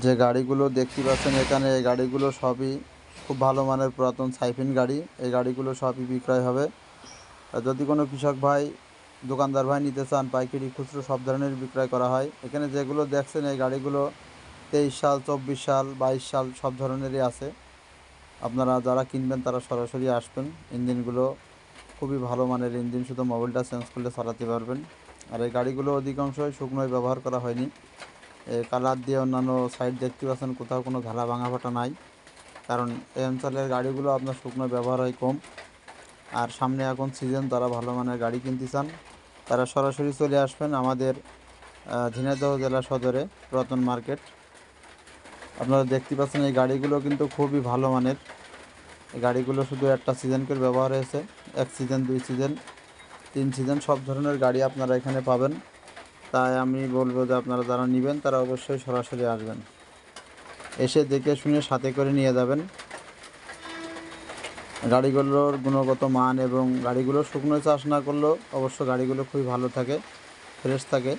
যে গাড়িগুলো দেখতে পাচ্ছেন এখানে, এই গাড়িগুলো সবই খুব ভালো মানের পুরাতন সাইফিন গাড়ি। এই গাড়িগুলো সবই বিক্রয় হবে। যদি কোনো কৃষক ভাই, দোকানদার ভাই নিতে চান, পাইকারি খুচরো সব ধরনের বিক্রয় করা হয়, এখানে যেগুলো দেখছেন, এই গাড়িগুলো তেইশ সাল, চব্বিশ সাল, বাইশ সাল সব ধরনেরই আছে। আপনারা যারা কিনবেন, তারা সরাসরি আসবেন। ইঞ্জিনগুলো খুবই ভালো মানের ইঞ্জিন, শুধু মোবাইলটা চেঞ্জ করলে চালাতে পারবেন। আর এই গাড়িগুলো অধিকাংশই শুকনোয় ব্যবহার করা হয়নি। কালার দিয়ে অন্যান্য সাইড দেখতে পাচ্ছেন কোথাও কোনো ঘালা ভাঙা ফাটা নাই। কারণ এই অঞ্চলের গাড়িগুলো আপনার শুকনো ব্যবহার হয় কম। আর সামনে এখন সিজন তারা ভালো মানের গাড়ি কিনতে চান। তারা সরাসরি চলে আসবেন আমাদের ঝিনাইদহ জেলা সদরে, পুরাতন মার্কেট। আপনারা দেখতে পাচ্ছেন এই গাড়িগুলো কিন্তু খুবই ভালো মানের। এই গাড়িগুলো শুধু একটা সিজন করে ব্যবহার হয়েছে। এক সিজন দুই সিজন তিন সিজন সব ধরনের গাড়ি আপনারা এখানে পাবেন। তাই আমি বলব যে আপনারা যারা নেবেন, তারা অবশ্যই সরাসরি আসবেন। এসে দেখে শুনে সাথে করে নিয়ে যাবেন। গাড়িগুলোর গুণগত মান এবং গাড়িগুলো শুকনো চাষ না করলেও অবশ্য গাড়িগুলো খুবই ভালো থাকে, ফ্রেশ থাকে।